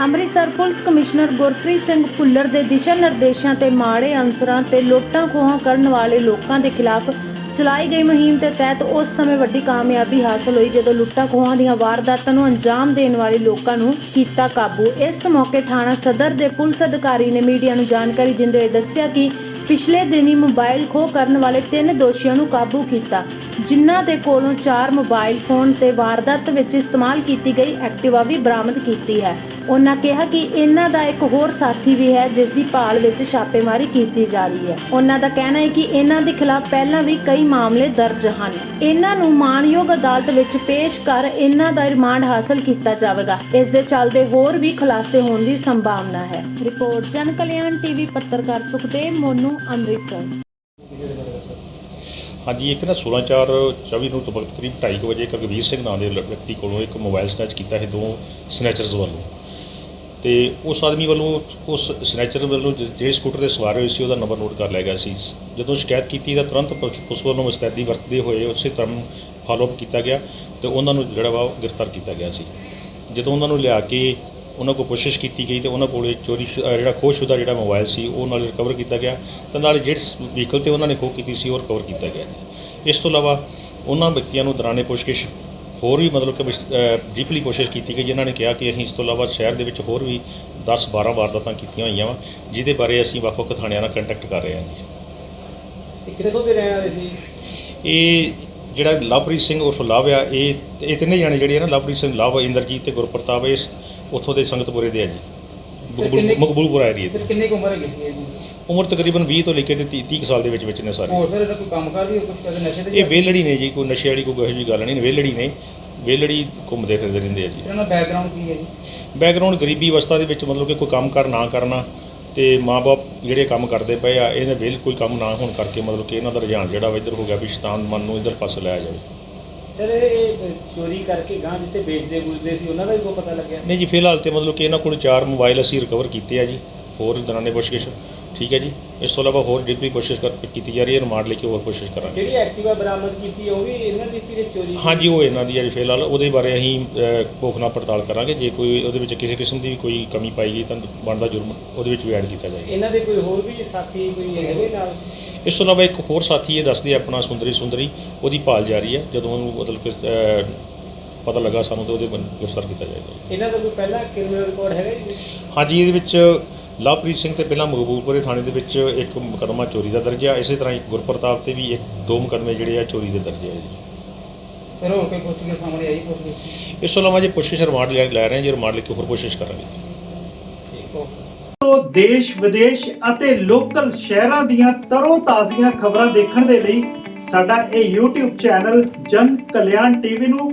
Amritsar police commissioner Gurpreet Singh Bhullar ਦੇ ਦਿਸ਼ਾ ਨਿਰਦੇਸ਼ਾਂ ਤੇ ਮਾੜੇ ਅਨਸਰਾਂ ਤੇ ਲੁੱਟਾਂ ਖੋਹਾਂ ਕਰਨ ਵਾਲੇ ਲੋਕਾਂ ਦੇ ਖਿਲਾਫ ਚਲਾਈ ਗਈ ਮੁਹਿੰਮ ਦੇ ਤਹਿਤ ਉਸ ਸਮੇਂ ਵੱਡੀ ਕਾਮਯਾਬੀ ਹਾਸਲ ਹੋਈ ਜਦੋਂ ਲੁੱਟਾਂ ਖੋਹਾਂ ਦੀਆਂ ਵਾਰਦਾਤਾਂ ਨੂੰ ਅੰਜਾਮ ਦੇਣ ਵਾਲੇ ਲੋਕਾਂ ਨੂੰ ਕੀਤਾ ਕਾਬੂ। ਇਸ ਮੌਕੇ ਥਾਣਾ ਸਦਰ ਦੇ ਪੁਲਿਸ ਅਧਿਕਾਰੀ ਨੇ ਮੀਡੀਆ ਨੂੰ ਜਾਣਕਾਰੀ ਦਿੰਦੇ ਹੋਏ ਦੱਸਿਆ ਕਿ ਪਿਛਲੇ ਦਿਨੀ ਮੋਬਾਈਲ ਖੋਹ ਕਰਨ ਵਾਲੇ ਤਿੰਨ ਦੋਸ਼ੀਆਂ ਨੂੰ ਕਾਬੂ ਕੀਤਾ, ਜਿਨ੍ਹਾਂ ਦੇ ਕੋਲੋਂ ਚਾਰ ਮੋਬਾਈਲ ਫੋਨ ਤੇ ਵਾਰਦਾਤ ਵਿੱਚ ਇਸਤੇਮਾਲ ਕੀਤੀ ਗਈ, ਐਕਟਿਵਾ ਵੀ ਬਰਾਮਦ ਕੀਤੀ ਹੈ। ਉਹਨਾਂ ਕਿਹਾ ਕਿ ਇਹਨਾਂ ਦਾ ਇੱਕ ਹੋਰ ਸਾਥੀ ਵੀ ਹੈ, ਜਿਸ ਦੀ ਭਾਲ ਵਿੱਚ ਛਾਪੇਮਾਰੀ ਕੀਤੀ ਜਾ ਰਹੀ ਹੈ। ਉਹਨਾਂ ਦਾ ਕਹਿਣਾ ਹੈ ਕਿ ਇਹਨਾਂ ਦੇ ਖਿਲਾਫ ਪਹਿਲਾਂ ਵੀ ਕਈ ਮਾਮਲੇ ਦਰਜ ਹਨ। ਇਹਨਾਂ ਨੂੰ ਮਾਨਯੋਗ ਅਦਾਲਤ ਵਿੱਚ ਪੇਸ਼ ਕਰ ਇਹਨਾਂ ਦਾ ਰਿਮਾਂਡ ਹਾਸਲ ਕੀਤਾ ਜਾਵੇਗਾ। ਇਸ ਦੇ ਚੱਲਦੇ ਹੋਰ ਵੀ ਖੁਲਾਸੇ ਹੋਣ ਦੀ ਸੰਭਾਵਨਾ ਹੈ। ਰਿਪੋਰਟ ਜਨ ਕਲਿਆਣ ਟੀਵੀ ਪੱਤਰਕਾਰ ਸੁਖਦੇਵ ਮੋਨੂ ਅੰਮ੍ਰਿਤਸਰ। ਹਾਂਜੀ, ਇੱਕ ਨਾ 16/4/24 ਨੂੰ ਵਕਤ ਕਰੀਬ 2:30 ਵਜੇ ਇੱਕ ਅਗਵੀਰ ਸਿੰਘ ਨਾਂ ਦੇ ਵਿਅਕਤੀ ਕੋਲੋਂ ਇੱਕ ਮੋਬਾਈਲ ਸਨੈਚ ਕੀਤਾ ਹੈ ਦੋ ਸਨੈਚਰਸ ਵੱਲੋਂ। ਤੇ ਉਸ ਆਦਮੀ ਵੱਲੋਂ ਉਸ ਸਨੈਚਰ ਵੱਲੋਂ ਜਿਹੜੇ ਸਕੂਟਰ ਤੇ ਸਵਾਰ ਹੋਏ ਸੀ, ਉਹਦਾ ਨੰਬਰ ਨੋਟ ਕਰ ਲਿਆ ਗਿਆ ਸੀ। ਜਦੋਂ ਸ਼ਿਕਾਇਤ ਕੀਤੀ, ਤਾਂ ਤੁਰੰਤ ਪੁਲਿਸ ਪੁਲਿਸ ਵੱਲੋਂ ਮੁਸਤੈਦੀ ਵਰਤਦੇ ਹੋਏ ਉਸੇ ਤਰ੍ਹਾਂ ਫਾਲੋਅਪ ਕੀਤਾ ਗਿਆ ਤੇ ਉਹਨਾਂ ਨੂੰ ਜਿਹੜਾ ਵਾ ਉਹ ਗ੍ਰਿਫਤਾਰ ਕੀਤਾ ਗਿਆ ਸੀ। ਜਦੋਂ ਉਹਨਾਂ ਨੂੰ ਲਿਆ ਕੇ ਉਹਨਾਂ ਕੋਲ ਕੋਸ਼ਿਸ਼ ਕੀਤੀ ਗਈ ਤੇ ਉਹਨਾਂ ਕੋਲੇ ਚੋਰੀ ਸ਼ੁ- ਜਿਹੜਾ ਖੋਹਸ਼ੁਦਾ ਜਿਹੜਾ ਮੋਬਾਈਲ ਸੀ ਉਹ ਨਾਲ ਰਿਕਵਰ ਕੀਤਾ ਗਿਆ ਤੇ ਨਾਲ ਜਿਹੜੇ ਵਹੀਕਲ ਤੇ ਉਹਨਾਂ ਨੇ ਖੋਹ ਕੀਤੀ ਸੀ ਉਹ ਰਿਕਵਰ ਕੀਤਾ ਗਿਆ ਜੀ। ਇਸ ਤੋਂ ਇਲਾਵਾ ਉਹਨਾਂ ਵਿਅਕਤੀਆਂ ਨੂੰ ਦੌਰਾਨੇ ਪੁੱਛਗਿੱਛ ਹੋਰ ਵੀ ਮਤਲਬ ਕਿ ਡੀਪਲੀ ਕੋਸ਼ਿਸ਼ ਕੀਤੀ ਗਈ ਜਿਨ੍ਹਾਂ ਨੇ ਕਿਹਾ ਕਿ ਅਸੀਂ ਇਸ ਤੋਂ ਇਲਾਵਾ ਸ਼ਹਿਰ ਦੇ ਵਿੱਚ ਹੋਰ ਵੀ 10 12 ਵਾਰਦਾਤਾਂ ਕੀਤੀਆਂ ਹੋਈਆਂ ਵਾ ਜਿਹਦੇ ਬਾਰੇ ਅਸੀਂ ਵੱਖ-ਵੱਖ ਥਾਣਿਆਂ ਨਾਲ ਕੰਟੈਕਟ ਕਰ ਰਹੇ ਹਾਂ ਜੀ ਕਿੱਥੋਂ ਦੇ ਰਹਿਣ ਵਾਲੇ ਸੀ ਇਹ ਜਿਹੜਾ ਲਵਪ੍ਰੀਤ ਸਿੰਘ ਉਰਫ ਲਵ ਆ ਇਹ ਇਹ ਤਿੰਨੇ ਜਾਣੇ ਜਿਹੜੇ ਆ ਨਾ ਲਵਪ੍ਰੀਤ ਸਿੰਘ ਲਵ ਇੰਦਰਜੀਤ ਤੇ ਗੁਰਪ੍ਰਤਾਪ ਇਸ ਉੱਥੋਂ ਦੇ ਸੰਗਤਪੁਰੇ ਦੇ ਆ ਜੀ। ਮਕਬੂਲਪੁਰਾ ਏਰੀਆ ਸਰ ਦੇ। ਕਿੰਨੇ ਕੁ ਉਮਰ ਹੈਗੀ ਸੀ ਇਹਦੀ ਉਮਰ ਤਕਰੀਬਨ 20 ਤੋਂ ਲੈ ਕੇ ਤੇ 30 30 ਕੁ ਸਾਲ ਦੇ ਵਿੱਚ ਵਿੱਚ ਨੇ ਸਾਰੇ। ਹੋਰ ਸਰ ਇਹਦਾ ਕੋਈ ਕੰਮਕਾਰ ਵੀ ਕੁਝ ਕਰਦੇ ਨਸ਼ੇ ਤੇ ਇਹ ਵੇਲੜੀ ਨੇ ਜੀ ਕੋਈ ਨਸ਼ੇ ਵਾਲੀ ਕੋਈ ਇਹੋ ਜਿਹੀ ਗੱਲ ਨਹੀਂ ਵੇਲੜੀ ਨੇ। ਵੇਲੜੀ ਘੁੰਮਦੇ ਫਿਰਦੇ ਰਹਿੰਦੇ ਆ ਜੀ। ਸਰ ਇਹਨਾਂ ਦਾ ਬੈਕਗ੍ਰਾਉਂਡ ਕੀ ਹੈ ਜੀ? ਬੈਕਗ੍ਰਾਉਂਡ ਗਰੀਬੀ ਅਵਸਥਾ ਦੇ ਵਿੱਚ ਮਤਲਬ ਕਿ ਕੋਈ ਕੰਮ ਕਰ ਨਾ ਕਰਨਾ ਤੇ ਮਾਪੇ ਜਿਹੜੇ ਕੰਮ ਕਰਦੇ ਪਏ ਆ ਇਹਦੇ ਵੇਲ ਕੋਈ ਕੰਮ ਨਾ ਹੋਣ ਕਰਕੇ ਮਤਲਬ ਕਿ ਇਹਨਾਂ ਦਾ ਰੁਝਾਨ ਜਿਹੜਾ ਵਾ ਇੱਧਰ ਹੋ ਗਿਆ ਵੀ ਸ਼ੈਤਾਨ ਮਨ ਨੂੰ ਇੱਧਰ ਪਾਸੇ ਲਾਇਆ ਜਾਵੇ। ਸਰ ਇਹ ਚੋਰੀ ਕਰਕੇ ਗਾਂ ਜਿੱਥੇ ਵੇਚਦੇ ਬੁਝਦੇ ਸੀ ਉਹਨਾਂ ਦਾ ਵੀ ਕੋਈ ਪਤਾ ਲੱਗਿਆ? ਨਹੀਂ ਜੀ ਫਿਲਹਾਲ ਤੇ ਮਤਲਬ ਕਿ ਇਹਨਾਂ ਕੋਲ ਚਾਰ ਮੋਬਾਈਲ ਅਸੀਂ ਰਿਕਵਰ ਕੀਤੇ ਆ ਜੀ ਹੋਰ ਦਰਾਨੇ ਪੁੱਛਗਿੱਛ। ਠੀਕ ਹੈ ਜੀ। ਇਸ ਤੋਂ ਇਲਾਵਾ ਹੋਰ ਡਿਪਲੀ ਕੋਸ਼ਿਸ਼ ਕਰ ਕੀਤੀ ਜਾ ਰਹੀ ਹੈ ਰਿਮਾਂਡ ਲੈ ਕੇ ਹੋਰ ਕੋਸ਼ਿਸ਼ ਕਰਾਂਗੇ। ਜਿਹੜੀ ਐਕਟਿਵਾ ਬਰਾਮਦ ਕੀਤੀ ਉਹ ਵੀ ਇਹਨਾਂ ਦੀ ਸੀ ਚੋਰੀ? ਹਾਂਜੀ ਉਹ ਇਹਨਾਂ ਦੀ ਹੈ ਜੀ ਫਿਲਹਾਲ। ਉਹਦੇ ਬਾਰੇ ਅਸੀਂ ਭੋਖਣਾ ਪੜਤਾਲ ਕਰਾਂਗੇ। ਜੇ ਕੋਈ ਉਹਦੇ ਵਿੱਚ ਕਿਸੇ ਕਿਸਮ ਦੀ ਕੋਈ ਕਮੀ ਪਾਈ ਗਈ ਤਾਂ ਬਣਦਾ ਜੁਰਮ ਉਹਦੇ ਵਿੱਚ ਵੀ ਐਡ ਕੀਤਾ ਜਾਏਗਾ। ਇਹਨਾਂ ਦੇ ਕੋਈ ਹੋਰ ਵੀ ਸਾਥੀ ਕੋਈ ਹੈਗੇ ਨਾਲ? ਇਸ ਤੋਂ ਇਲਾਵਾ ਇੱਕ ਹੋਰ ਸਾਥੀ ਇਹ ਦੱਸਦੇ ਆਪਣਾ ਸੁੰਦਰੀ ਸੁੰਦਰੀ ਉਹਦੀ ਭਾਲ ਜਾਰੀ ਹੈ। ਜਦੋਂ ਉਹਨੂੰ ਮਤਲਬ ਕਿ ਪਤਾ ਲੱਗਾ ਸਾਨੂੰ ਤਾਂ ਉਹਦੇ ਗ੍ਰਿਫਤਾਰ ਕੀਤਾ ਜਾਏਗਾ। ਇਹਨਾਂ ਦਾ ਕੋਈ ਪਹਿਲਾਂ ਕ੍ਰਿਮੀਨਲ ਰਿਕਾਰਡ ਹੈਗਾ ਜੀ? ਹਾਂਜੀ ਇਹਦੇ ਵਿੱਚ ਲਵਪ੍ਰੀਤ ਸਿੰਘ ਤੇ ਪਹਿਲਾਂ ਮਕਬੂਲਪੁਰੇ ਥਾਣੇ ਦੇ ਵਿੱਚ ਇੱਕ ਮੁਕੱਦਮਾ ਚੋਰੀ ਦਾ ਦਰਜ ਆ। ਇਸੇ ਤਰ੍ਹਾਂ ਹੀ ਗੁਰਪ੍ਰਤਾਪ ਤੇ ਵੀ ਇੱਕ ਦੋ ਮੁਕੱਦਮੇ ਜਿਹੜੇ ਆ ਚੋਰੀ ਦੇ ਦਰਜ ਆ ਜੀ। ਸਰ ਹੋਰ ਕੋਈ ਪੁੱਛ ਕੇ ਸਾਹਮਣੇ ਆਈ ਪੁੱਛ ਕੇ ਇਸ ਤੋਂ ਇਲਾਵਾ ਜੇ ਪੁੱਛਿਸ਼ ਰਿਮਾਂਡ ਲੈ ਲੈ ਰਹੇ ਹਾਂ ਜੀ ਰਿਮਾਂਡ ਲੈ ਕੇ ਹੋਰ ਕੋਸ਼ਿਸ਼ ਕਰਾਂਗੇ। ਠੀਕ ਹੋ। ਤੋਂ ਦੇਸ਼ ਵਿਦੇਸ਼ ਅਤੇ ਲੋਕਲ ਸ਼ਹਿਰਾਂ ਦੀਆਂ ਤਰੋ ਤਾਜ਼ੀਆਂ ਖਬਰਾਂ ਦੇਖਣ ਦੇ ਲਈ ਸਾਡਾ ਇਹ YouTube ਚੈਨਲ ਜਨ ਕਲਿਆਣ ਟੀਵੀ ਨੂੰ